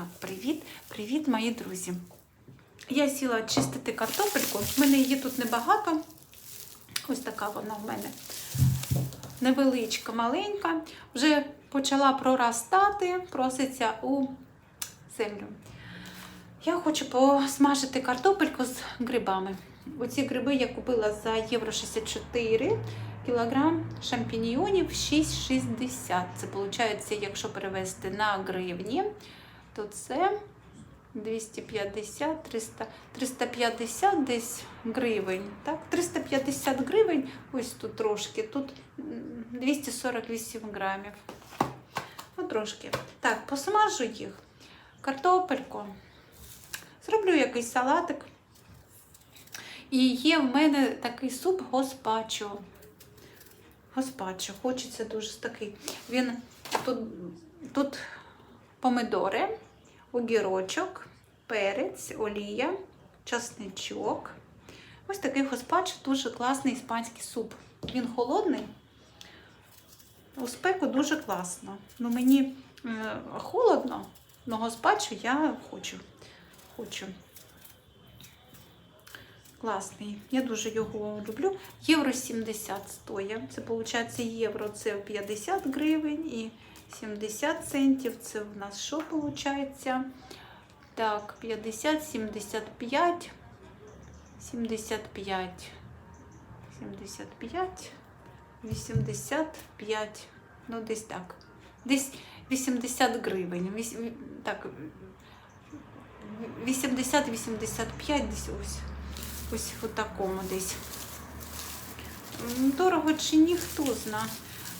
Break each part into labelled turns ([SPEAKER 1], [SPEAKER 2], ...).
[SPEAKER 1] Так, привіт, привіт, мої друзі. Я сіла чистити картопельку. В мене її тут небагато. Ось така вона в мене невеличка, маленька. Вже почала проростати, проситься у землю. Я хочу посмажити картопельку з грибами. Оці гриби я купила за євро 64 кілограм шампіньйонів 6,60. Це виходить, якщо перевести на гривні, то це 250, 300, 350 десь гривень. Так? 350 гривень, ось тут трошки, тут 248 грамів. Ну, трошки. Так, посмажу їх. Картопельку. Зроблю якийсь салатик. І є в мене такий суп госпачо. Госпачо, хочеться дуже такий. Він тут, тут помидори, огірочок, перець, олія, часничок. Ось такий госпачо, дуже класний іспанський суп. Він холодний. У спеку дуже класно. Ну, мені е, холодно, але госпачо я хочу. хочу. Класний. Я дуже його люблю. Євро 70 стоїть. Це виходить євро це 50 гривень і 70 центів. Це в нас що виходить? Так, 50, 75, 75, 75, 85. Ну, десь так. Десь 80 гривень. Вісь- Так, 80-85 десь ось. Ось в такому десь. Дорого чи ні, хто зна.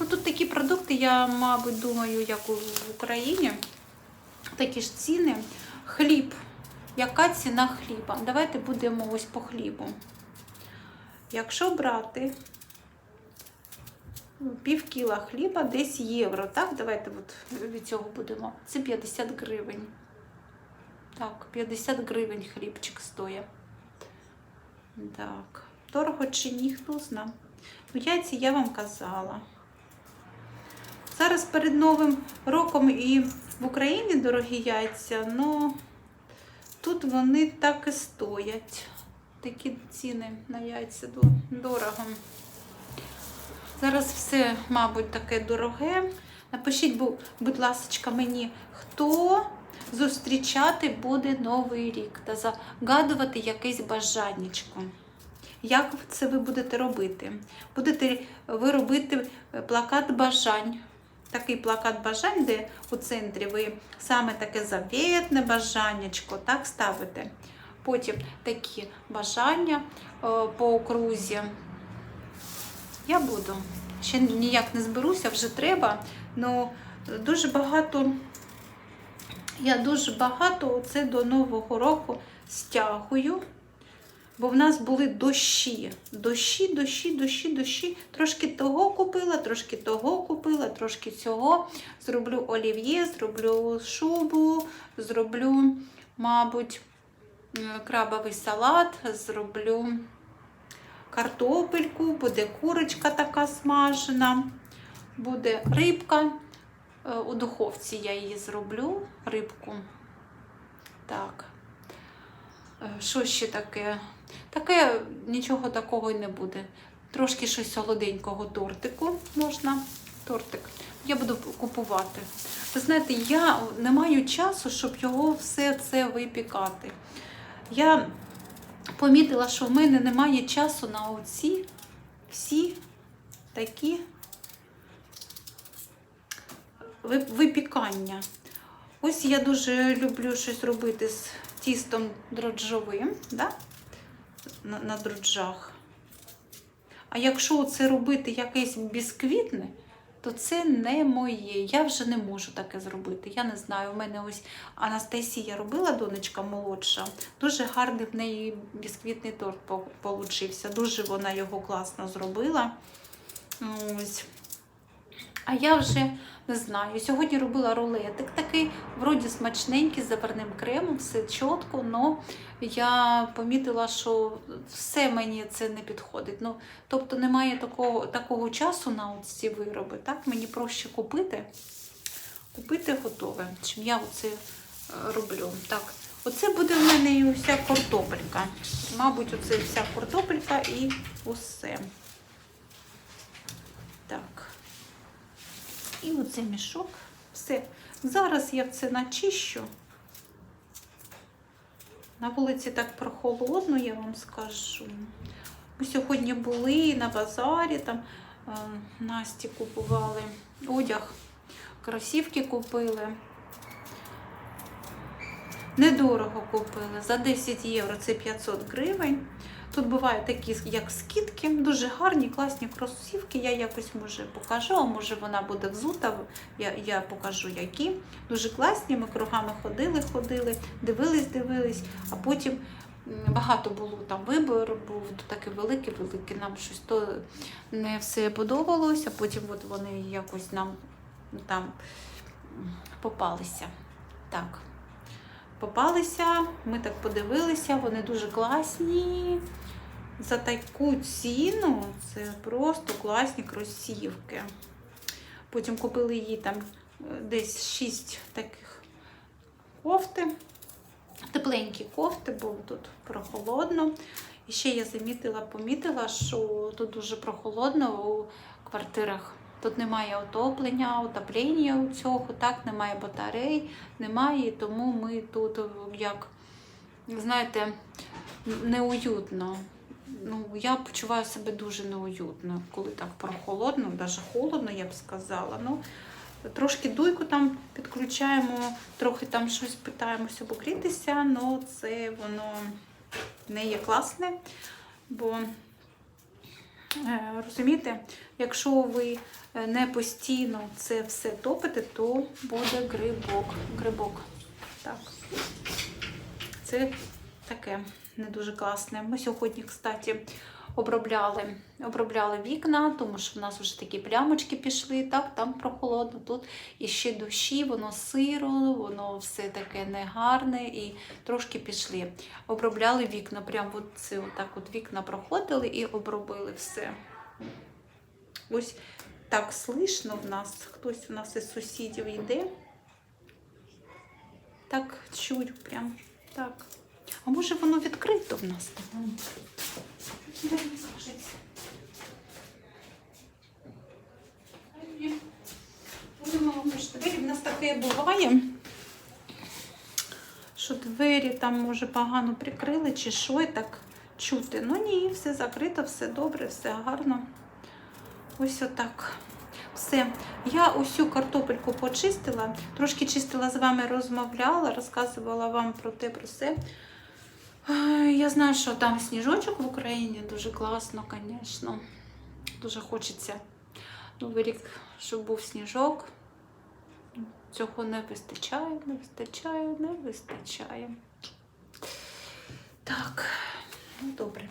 [SPEAKER 1] Ну, тут такі продукти, я, мабуть, думаю, як в Україні. Такі ж ціни. Хліб. Яка ціна хліба? Давайте будемо ось по хлібу. Якщо брати пів кіла хліба, десь євро, так? Давайте от від цього будемо. Це 50 гривень. Так, 50 гривень хлібчик стоїть. Так, дорого чи ні, хто зна. Ну, яйця я вам казала. Зараз перед Новим роком і в Україні дорогі яйця, але тут вони так і стоять. Такі ціни на яйця дорого. Зараз все, мабуть, таке дороге. Напишіть, будь ласка, мені, хто зустрічати буде Новий рік та загадувати якесь бажаннячко. Як це ви будете робити? Будете ви робити е, плакат бажань. Такий плакат бажань, де у центрі ви саме таке завітне бажаннячко, так ставите. Потім такі бажання е, по окрузі. Я буду. Ще ніяк не зберуся, вже треба. Ну, дуже багато, я дуже багато це до Нового року стягую. Бо в нас були дощі. Дощі, дощі, дощі, дощі. Трошки того купила, трошки того купила, трошки цього. Зроблю олів'є, зроблю шубу, зроблю, мабуть, е, крабовий салат, зроблю картопельку, буде курочка така смажена, буде рибка. Е, У духовці я її зроблю, рибку. Так. Е, Що ще таке? Таке нічого такого й не буде. Трошки щось солоденького тортику можна. Тортик. Я буду купувати. Ви знаєте, я не маю часу, щоб його все це випікати. Я помітила, що в мене немає часу на оці всі такі випікання. Ось я дуже люблю щось робити з тістом дрожжовим, да? На, на дрожжах. А якщо це робити якесь бісквітне, то це не моє. Я вже не можу таке зробити. Я не знаю. У мене ось Анастасія робила, донечка молодша. Дуже гарний в неї бісквітний торт по- получився. Дуже вона його класно зробила. Ось. А я вже не знаю. Сьогодні робила рулетик такий, вроді смачненький, з заварним кремом, все чітко, але я помітила, що все мені це не підходить. Ну, тобто немає такого, такого часу на ці вироби. Так? Мені проще купити, купити готове, чим я оце е, роблю. Так, оце буде в мене і вся картопелька. Мабуть, оце вся картопелька і усе. Так. І оцей мішок. Все. Зараз я це начищу. На вулиці так прохолодно, я вам скажу. Ми сьогодні були на базарі, там е, Насті купували одяг, кросівки купили. Недорого купили. За 10 євро це 500 гривень. Тут бувають такі, як скидки, дуже гарні, класні кросівки. Я якось може покажу, а може вона буде взута. Я, я покажу які. Дуже класні. Ми кругами ходили, ходили, дивились, дивились, а потім багато було там вибор, був такий великий, великий. Нам щось то не все подобалося. Потім от вони якось нам там попалися. Так. Попалися, ми так подивилися, вони дуже класні. За таку ціну це просто класні кросівки. Потім купили їй там е, десь 6 таких кофти. Тепленькі кофти, бо тут прохолодно. І ще я замітила, помітила, що тут дуже прохолодно у квартирах. Тут немає отоплення, отоплення у цього, так, немає батарей, немає, тому ми тут як, знаєте, неуютно. Ну, я почуваю себе дуже неуютно, коли так прохолодно, навіть холодно, я б сказала. Ну, трошки дуйку там підключаємо, трохи там щось питаємося погрітися, але це воно не є класне, бо Розумієте, якщо ви е, не постійно це все топите, то буде грибок. грибок. Так. Це таке не дуже класне. Ми сьогодні, кстати, обробляли, обробляли вікна, тому що в нас вже такі плямочки пішли, так, там прохолодно, тут іще дощі, воно сиро, воно все таке негарне і трошки пішли. Обробляли вікна, прямо от це отак от вікна проходили і обробили все. Ось так слышно в нас, хтось у нас із сусідів йде. Так чуть прям так. А може воно відкрито в нас? Будемо двері в нас таке буває, що двері там може погано прикрили чи що і так чути. Ну ні, все закрито, все добре, все гарно. Ось отак. Все. Я усю картопельку почистила, трошки чистила з вами, розмовляла, розказувала вам про те, про все. Я знаю, що там сніжочок в Україні дуже класно, звісно. Дуже хочеться новий рік, щоб був сніжок. Цього не вистачає, не вистачає, не вистачає. Так, ну добре.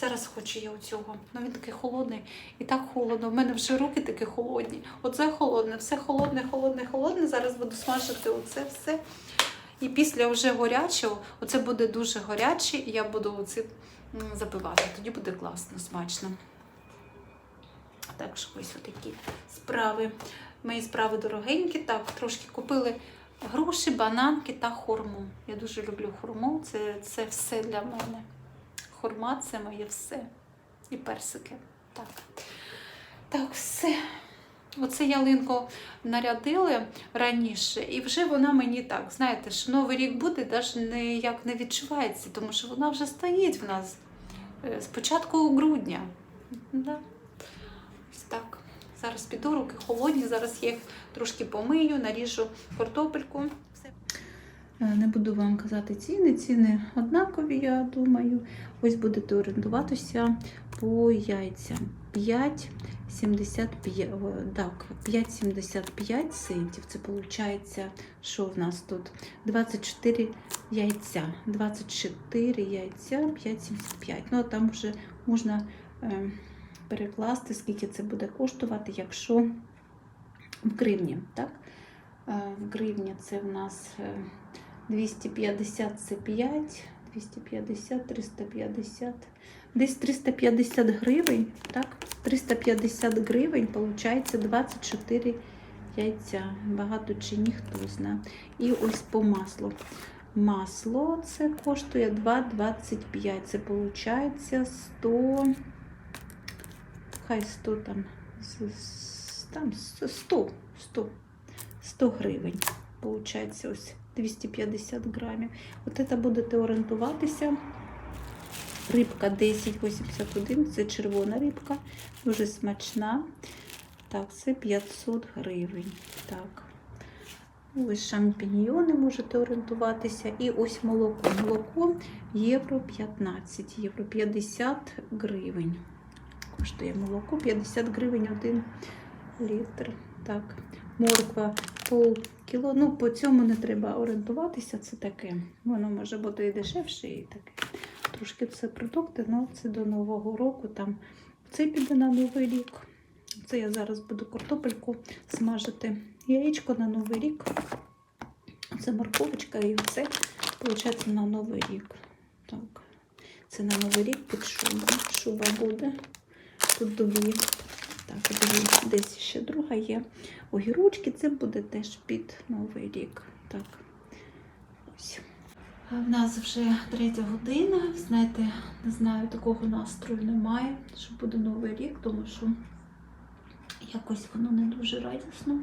[SPEAKER 1] Зараз хочу я оцього. Ну він такий холодний і так холодно. У мене вже руки такі холодні. Оце холодне, все холодне, холодне, холодне. Зараз буду смажити оце все. І після вже горячого, оце буде дуже гаряче, і я буду оце м, запивати. Тоді буде класно, смачно. Так що ось отакі справи. Мої справи дорогенькі. Так, трошки купили груші, бананки та хурму. Я дуже люблю хурму. Це, це все для мене. Хурма це моє все. І персики. Так. Так, все. Оце ялинку нарядили раніше, і вже вона мені так, знаєте, що Новий рік буде, навіть ніяк не відчувається, тому що вона вже стоїть в нас е, з початку грудня. Да. Ось так. Зараз піду, руки холодні, зараз я їх трошки помию, наріжу картопельку. Е, Не буду вам казати ціни. Ціни однакові, я думаю. Ось будете орієнтуватися по яйцям. 5,75 так, 5,75 центів. Це виходить, що в нас тут 24 яйця. 24 яйця, 5,75. Ну, а там вже можна е, перекласти, скільки це буде коштувати, якщо в гривні. Так? Е, в гривні це в нас е, 250 це 5, 250, 350, десь 350 гривень, так? 350 гривень, виходить 24 яйця. Багато чи ні, хто знає. І ось по маслу. Масло це коштує 2,25. Це виходить 100. Хай 100 там. Там 100, 100, 100 гривень. Получається ось 250 грамів. От це будете орієнтуватися. Рибка 1081, це червона рибка, дуже смачна. Так, це 500 гривень. Так. Ось шампіньйони можете орієнтуватися. І ось молоко. Молоко євро 15, євро 50 гривень. Коштує молоко 50 гривень 1 літр. Так, морква пол кіло. Ну, по цьому не треба орієнтуватися. Це таке. Воно може бути і дешевше, і таке. Трошки це продукти, але це до Нового року. Там це піде на Новий рік. Це я зараз буду картопельку смажити. Яєчко на Новий рік. Це морковочка і це, виходить, на Новий рік. Так. Це на Новий рік під шубу. Шуба буде. Тут дві. Так, дві. Десь ще друга є. Огірочки це буде теж під Новий рік. Так. Ось. В нас вже третя година. Знаєте, не знаю, такого настрою немає, що буде новий рік, тому що якось воно не дуже радісно.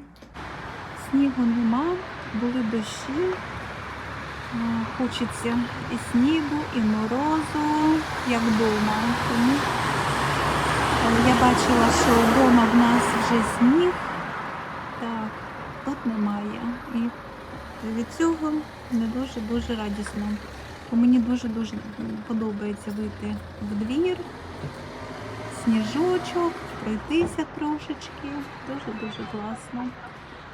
[SPEAKER 1] Снігу нема, були дощі. Хочеться і снігу, і морозу, як вдома. Тому я бачила, що вдома в нас вже сніг. Так, тут немає. І від цього не дуже-дуже радісно. Бо мені дуже-дуже подобається вийти в двір, сніжочок, пройтися трошечки. Дуже-дуже класно.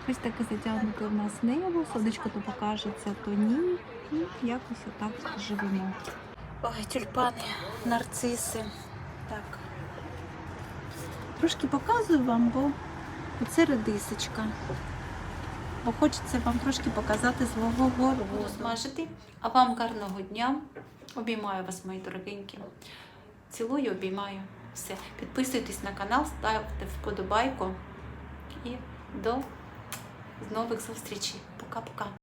[SPEAKER 1] Ось таке затягнуте в нас небо, сонечко то покажеться, то ні. І якось отак живемо. Ой, тюльпани, нарциси. Так. Трошки показую вам, бо це редисочка бо хочеться вам трошки показати свого городу. Смажити. А вам гарного дня. Обіймаю вас, мої дорогенькі. Цілую, обіймаю. Все. Підписуйтесь на канал, ставте вподобайку і до нових зустрічей. Пока-пока.